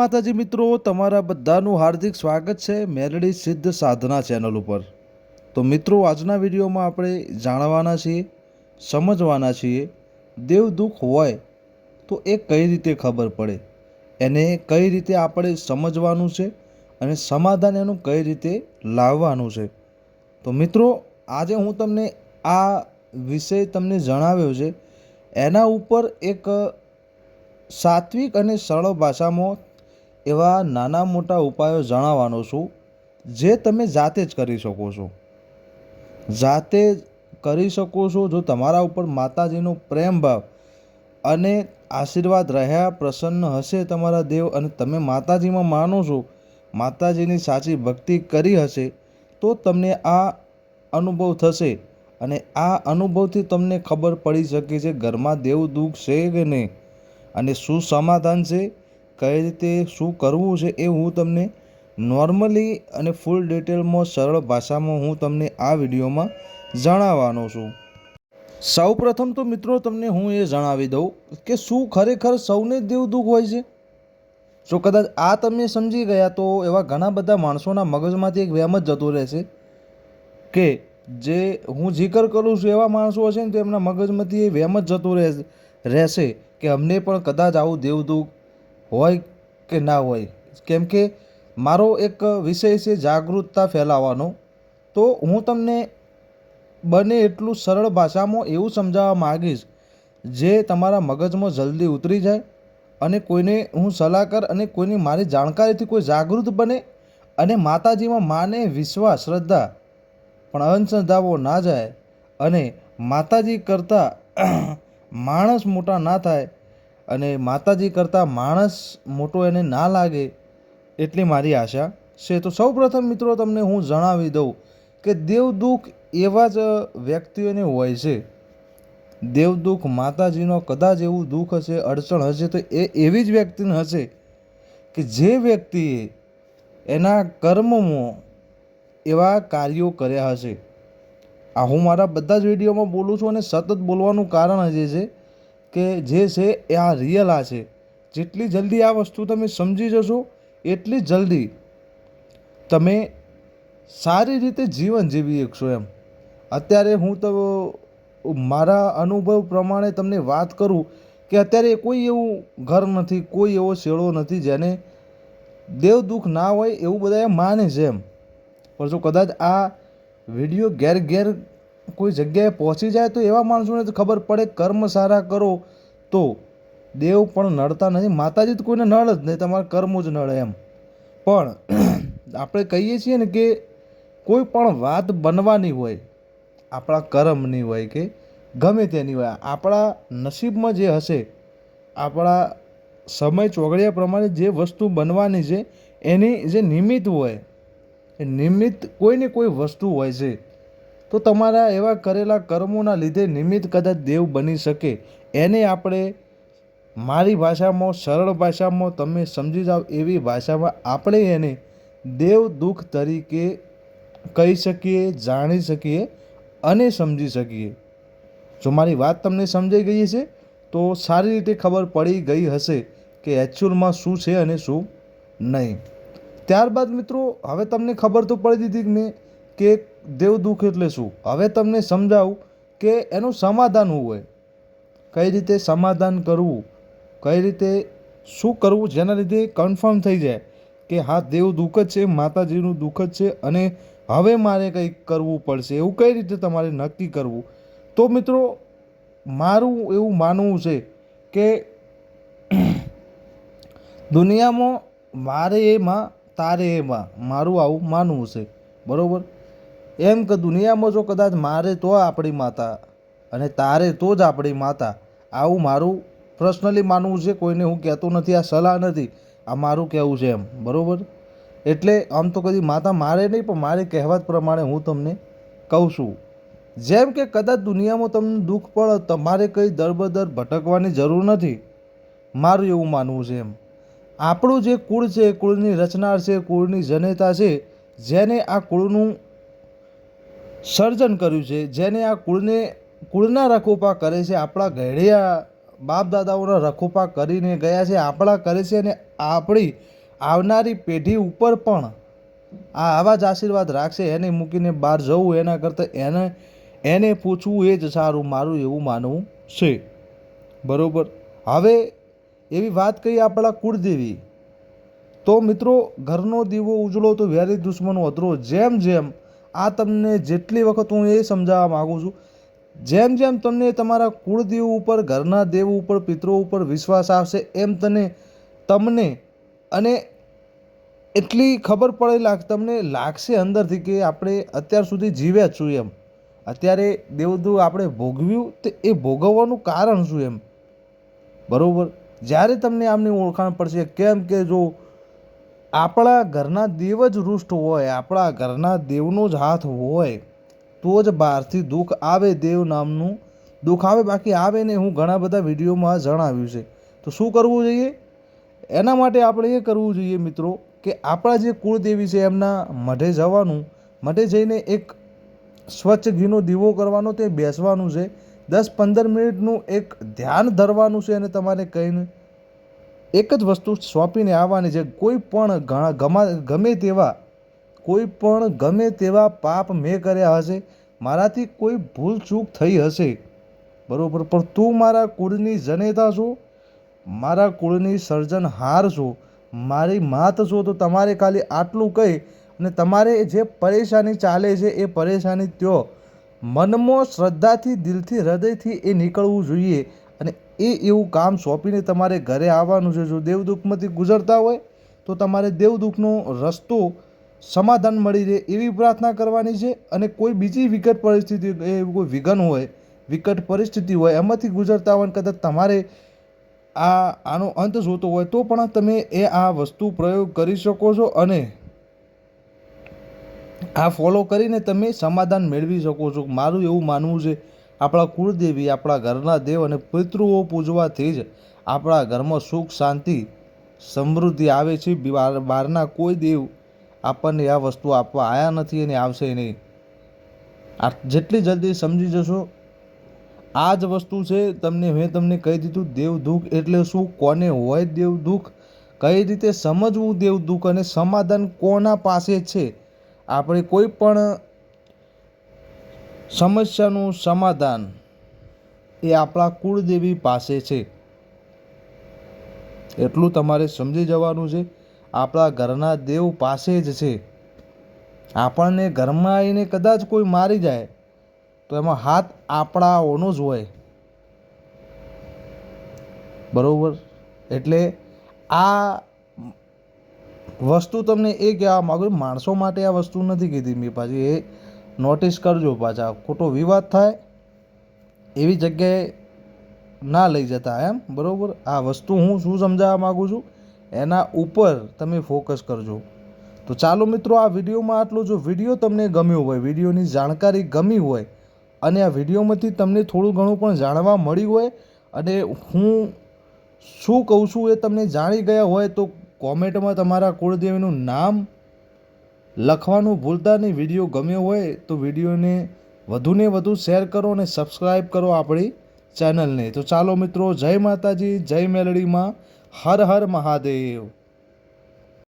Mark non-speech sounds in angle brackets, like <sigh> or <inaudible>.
માતાજી મિત્રો, તમારા બધાનું હાર્દિક સ્વાગત છે મેલડી સિદ્ધ સાધના ચેનલ ઉપર. તો મિત્રો, આજના વિડીયોમાં આપણે જાણવાના છીએ, સમજવાના છીએ, દેવ દુઃખ હોય તો એ કઈ રીતે ખબર પડે? એને કઈ રીતે આપણે સમજવાનું છે અને સમાધાન એનું કઈ રીતે લાવવાનું છે? તો મિત્રો, આજે હું તમને આ વિષય તમને જણાવ્યો છે. એના ઉપર એક સાત્વિક અને સરળ ભાષામાં એવા નાના મોટા ઉપાયો જણાવવાનો છું, જે તમે જાતે જ કરી શકો છો. જાતે જ કરી શકો છો જો તમારા ઉપર માતાજીનો પ્રેમ ભાવ અને આશીર્વાદ રહ્યા પ્રસન્ન હશે તમારા દેવ અને તમે માતાજીમાં માનો છો, માતાજીની સાચી ભક્તિ કરી હશે, તો તમને આ અનુભવ થશે અને આ અનુભવથી તમને ખબર પડી શકે છે ઘરમાં દેવ દુઃખ છે કે નહીં અને શું સમાધાન છે કઈ રીતે શું કરવું છે એ હું તમને નોર્મલી અને ફૂલ ડિટેલમાં સરળ ભાષામાં હું તમને આ વિડીયોમાં જણાવવાનો છું. સૌપ્રથમ તો મિત્રો તમને હું એ જણાવી દઉં કે શું ખરેખર સૌને દેવ દુઃખ હોય છે? જો કદાચ આ તમે સમજી ગયા તો એવા ઘણા બધા માણસોના મગજમાંથી એક વહેમ જ જતો રહેશે કે જે હું જીકર કરું છું એવા માણસો હશે ને તો એમના મગજમાંથી એ વહેમ જ જતો રહે રહેશે કે અમને પણ કદાચ આવું દેવ દુઃખ હોય કે ના હોય. કેમ કે મારો એક વિષય છે જાગૃતતા ફેલાવવાનો. તો હું તમને બને એટલું સરળ ભાષામાં એવું સમજાવવા માગીશ, જે તમારા મગજમાં જલ્દી ઉતરી જાય અને કોઈને હું સલાહકાર અને કોઈની મારી જાણકારીથી કોઈ જાગૃત બને અને માતાજીમાં માને વિશ્વાસ, શ્રદ્ધા, પણ અંધશ્રદ્ધાઓ ના જાય અને માતાજી કરતાં <clears throat> માણસ મોટા ના થાય અને માતાજી કરતાં માણસ મોટો એને ના લાગે એટલી મારી આશા છે. તો સૌપ્રથમ મિત્રો તમને હું જણાવી દઉં કે દેવ દુઃખ એવા જ વ્યક્તિઓને હોય છે. દેવ દુઃખ માતાજીનો કદાચ એવું દુઃખ હશે, અડચણ હશે, તો એ એવી જ વ્યક્તિને હશે કે જે વ્યક્તિએ એના કર્મમાં એવા કાર્યો કર્યા હશે. આ હું મારા બધા જ વિડીયોમાં બોલું છું અને સતત બોલવાનું કારણ જે છે કે જે છે એ આ રિયલ આ છે. જેટલી જલ્દી આ વસ્તુ તમે સમજી જશો, એટલી જલ્દી તમે સારી રીતે જીવન જીવી શકશો એમ. અત્યારે હું તો મારા અનુભવ પ્રમાણે તમને વાત કરું કે અત્યારે કોઈ એવું ઘર નથી, કોઈ એવો શેડો નથી જેને દેવ દુઃખ ના હોય એવું બધા માને છે એમ. પણ જો કદાચ આ વીડિયો ઘેર ઘેર કોઈ જગ્યાએ પહોંચી જાય તો એવા માણસોને તો ખબર પડે કર્મ સારા કરો તો દેવ પણ નડતા નથી. માતાજી તો કોઈને નળ જ નહીં, તમારા કર્મો જ નડે એમ. પણ <clears throat> આપણે કહીએ છીએ ને કે કોઈ પણ વાત બનવાની હોય, આપણા કર્મની હોય કે ગમે તેની હોય, આપણા નસીબમાં જે હશે, આપણા સમય ચોગડિયા પ્રમાણે જે વસ્તુ બનવાની છે, એની જે નિમિત્ત હોય, એ નિમિત્ત કોઈને કોઈ વસ્તુ હોય છે તો તમારા એવા કરેલા કર્મોના લીધે નિમિત્ત કદાચ દેવ બની શકે. એને આપણે મારી ભાષામાં, સરળ ભાષામાં તમે સમજી જાઓ એવી ભાષામાં આપણે એને દેવ દુઃખ તરીકે કહી શકીએ, જાણી શકીએ અને સમજી શકીએ. જો મારી વાત તમને સમજાઈ ગઈ છે તો સારી રીતે ખબર પડી ગઈ હશે કે એકચ્યુઅલમાં શું છે અને શું નહીં. ત્યારબાદ મિત્રો, હવે તમને ખબર તો પડી દીધી કે મેં કે દેવ દુઃખ એટલે શું? હવે તમને સમજાવું કે એનું સમાધાન શું હોય? કઈ રીતે સમાધાન કરવું? કઈ રીતે શું કરવું? જેના લીધે કન્ફર્મ થઈ જાય કે હા, દેવ દુઃખ જ છે, માતાજીનું દુઃખ જ છે અને હવે મારે કંઈક કરવું પડશે. એવું કઈ રીતે તમારે નક્કી કરવું? તો મિત્રો, મારું એવું માનવું છે કે <clears throat> દુનિયામાં મારે એમાં, તારે એમાં મારું આવું માનવું છે. બરાબર? એમ કે દુનિયામાં જો કદાચ મારે તો આપણી માતા અને તારે તો જ આપણી માતા. આવું મારું પર્સનલી માનવું છે, કોઈને હું કહેતો નથી, આ સલાહ નથી, આ મારું કહેવું છે એમ. બરાબર? એટલે આમ તો કદી માતા મારે નહીં, પણ મારે કહેવત પ્રમાણે હું તમને કહું છું. જેમ કે કદાચ દુનિયામાં તમને દુઃખ પડે, તમારે કંઈ દરબદર ભટકવાની જરૂર નથી. મારું એવું માનવું છે એમ. આપણું જે કુળ છે, કુળની રચનાર છે, કુળની જનેતા છે, જેને આ કુળનું સર્જન કર્યું છે, જેને આ કુળને, કુળના રખોપા કરે છે, આપણા ઘડિયા બાપ દાદાઓના રખોપા કરીને ગયા છે, આપણા કરે છે અને આપણી આવનારી પેઢી ઉપર પણ આ આવા જ આશીર્વાદ રાખશે, એને મૂકીને બહાર જવું, એના કરતાં એને એને પૂછવું એ જ સારું, મારું એવું માનવું છે. બરાબર? હવે એવી વાત કહી આપણા કુળદેવી. તો મિત્રો, ઘરનો દીવો ઉજળો તો વેરી દુશ્મનો અધરો, જેમ જેમ આ તમને જેટલી વખત હું એ સમજાવવા માગું છું, જેમ જેમ તમને તમારા કુળદેવ ઉપર, ઘરના દેવ ઉપર, પિતરો ઉપર વિશ્વાસ આવશે, એમ તને તમને અને એટલી ખબર પડે લાગ, તમને લાગશે અંદરથી કે આપણે અત્યાર સુધી જીવ્યા છું એમ. અત્યારે દેવદૂ આપણે ભોગવ્યું તો એ ભોગવવાનું કારણ શું એમ? બરાબર? જ્યારે તમને આમની ઓળખાણ પડશે, કેમ કે જો આપણા ઘરના દેવ જ રૂષ્ટ હોય, આપણા ઘરના દેવનો જ હાથ હોય, તો જ બહારથી દુઃખ આવે દેવ નામનું. દુઃખ આવે, બાકી આવે ને હું ઘણા બધા વિડીયોમાં જણાવ્યું છે. તો શું કરવું જોઈએ? એના માટે આપણે એ કરવું જોઈએ મિત્રો કે આપણા જે કુળદેવી છે એમના મઢે જવાનું. મઢે જઈને એક સ્વચ્છ ઘીનો દીવો કરવાનો, તે બેસવાનું છે. દસ પંદર મિનિટનું એક ધ્યાન ધરવાનું છે અને તમારે કહીને એક જ વસ્તુ સોંપીને આવવાની છે, કોઈ પણ ઘણા ગમા તેવા, કોઈ પણ ગમે તેવા પાપ મેં કર્યા હશે, મારાથી કોઈ ભૂલ ચૂક થઈ હશે. બરાબર, પણ તું મારા કુળની જનેતા છો, મારા કુળની સર્જનહાર છો, મારી માત છો, તો તમારે ખાલી આટલું કહી અને તમારે જે પરેશાની ચાલે છે એ પરેશાની ત્યો. મનમાં શ્રદ્ધાથી, દિલથી, હૃદયથી એ નીકળવું જોઈએ અને એ એવું કામ સોંપીને તમારે ઘરે આવવાનું છે. જો દેવદુઃખમાંથી ગુજરતા હોય, તો તમારે દેવદુઃખનો રસ્તો સમાધાન મળી રહે એવી પ્રાર્થના કરવાની છે. અને કોઈ બીજી વિકટ પરિસ્થિતિ કોઈ વિઘન હોય, વિકટ પરિસ્થિતિ હોય, એમાંથી ગુજરતા હોય કદાચ તમારે આ, આનો અંત જોતો હોય, તો પણ તમે એ આ વસ્તુ પ્રયોગ કરી શકો છો અને આ ફોલો કરીને તમે સમાધાન મેળવી શકો છો. મારું એવું માનવું છે આપણા કુળદેવી, આપણા ઘરના દેવ અને પિતૃઓ પૂજવાથી જ આપણા ઘરમાં સુખ, શાંતિ, સમૃદ્ધિ આવે છે. બહાર- બહારના કોઈ દેવ આપણને આ વસ્તુ આપવા આવ્યા નથી અને આવશે નહીં. આ જેટલી જલ્દી સમજી જશો, આ જ વસ્તુ છે તમને, મેં તમને કહી દીધું દેવ દુઃખ એટલે શું? કોને હોય દેવ દુઃખ? કઈ રીતે સમજવું દેવ દુઃખ? અને સમાધાન કોના પાસે છે? આપણે કોઈ પણ સમસ્યાનું સમાધાન એ આપણા કુળદેવી પાસે છે. એટલું તમારે સમજી જવાનું છે. આપણા ઘરના દેવ પાસે જ છે. આપણને ઘરમાં આવીને કદાચ કોઈ મારી જાય, તો એમાં હાથ આપણાઓનો જ હોય. બરાબર? એટલે આ વસ્તુ તમને એ કહેવા માગું માણસો માટે આ વસ્તુ નથી કીધી મેં પાછી એ નોટિસ કરજો પાછા. ખોટો વિવાદ થાય, એવી જગ્યાએ ના લઈ જતા, એમ? બરાબર? આ વસ્તુ હું શું સમજાવવા માગું છું? એના ઉપર તમે ફોકસ કરજો. તો ચાલો મિત્રો, આ વિડીયોમાં આટલું. જો વીડિયો તમને ગમ્યો હોય, વિડીયોની જાણકારી ગમી હોય, અને આ વિડીયોમાંથી તમને થોડું ઘણું પણ જાણવા મળ્યું હોય, અને હું શું કહું છું એ તમને જાણી ગયા હોય, તો કોમેન્ટમાં તમારા કુળદેવીનું નામ લખવાનું ભૂલતા નહીં. વીડિયો ગમ્યો હોય તો વિડીયોને વધુને વધુ શેર કરો અને સબસ્ક્રાઈબ કરો આપણી ચેનલને. તો ચાલો મિત્રો, જય માતાજી, જય મેલડીમાં. હર હર મહાદેવ.